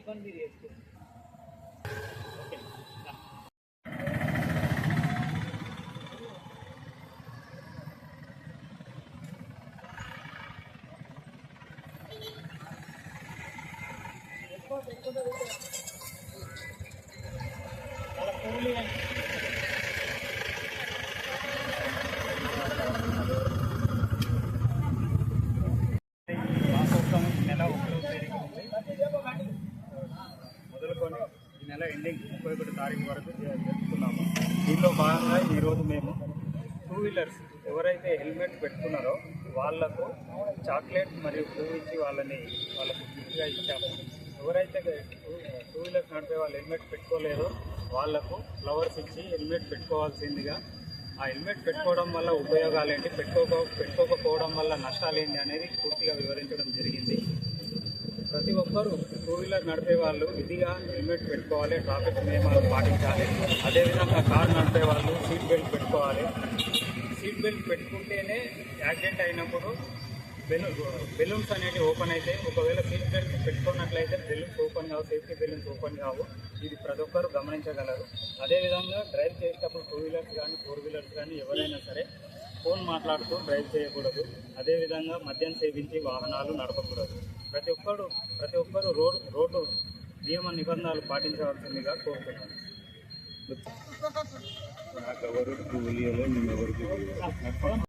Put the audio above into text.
inconvenience. Okay. Thank you. Ending ముప్పై ఒకటి తారీఖు వరకు జరుపుకున్నాము దీనిలో భాగంగా ఈరోజు మేము టూ వీలర్స్ ఎవరైతే హెల్మెట్ పెట్టుకున్నారో వాళ్ళకు చాక్లెట్ మరియు పువ్వు ఇచ్చి వాళ్ళని వాళ్ళకు గిఫ్ట్గా ఇచ్చాము. ఎవరైతే టూ టూ వీలర్స్ నడిపే వాళ్ళు హెల్మెట్ పెట్టుకోలేదో వాళ్ళకు ఫ్లవర్స్ ఇచ్చి హెల్మెట్ పెట్టుకోవాల్సిందిగా. ఆ హెల్మెట్ పెట్టుకోవడం వల్ల ఉపయోగాలు ఏంటి పెట్టుకోక పెట్టుకోకపోవడం వల్ల నష్టాలు ఏంటి అనేది పూర్తిగా వివరించడం జరిగింది. ప్రతి ఒక్కరూ టూ వీలర్ నడిపే వాళ్ళు విధిగా హెల్మెట్ పెట్టుకోవాలి ట్రాఫిక్ నియమాలు పాటించాలి. అదేవిధంగా కార్ నడిపే వాళ్ళు సీట్ బెల్ట్ పెట్టుకోవాలి. సీట్ బెల్ట్ పెట్టుకుంటేనే యాక్సిడెంట్ అయినప్పుడు బెలూన్ బెలూన్స్ అనేవి ఓపెన్ అయితే ఒకవేళ సీట్ బెల్ట్ పెట్టుకున్నట్లయితే బెలూన్స్ ఓపెన్ కావు సేఫ్టీ బెలూన్స్ ఓపెన్ కావు. ఇది ప్రతి ఒక్కరు గమనించగలరు. అదేవిధంగా డ్రైవ్ చేసేటప్పుడు టూ వీలర్స్ కానీ ఫోర్ వీలర్స్ కానీ ఎవరైనా సరే ఫోన్ మాట్లాడుతూ డ్రైవ్ చేయకూడదు. అదేవిధంగా మద్యం సేవించి వాహనాలు నడపకూడదు. ప్రతి ఒక్కరు ప్రతి ఒక్కరు రోడ్ రోడ్డు నియమ నిబంధనలు పాటించవలసిందిగా కోరుతున్నాను. నాకు ఎవరు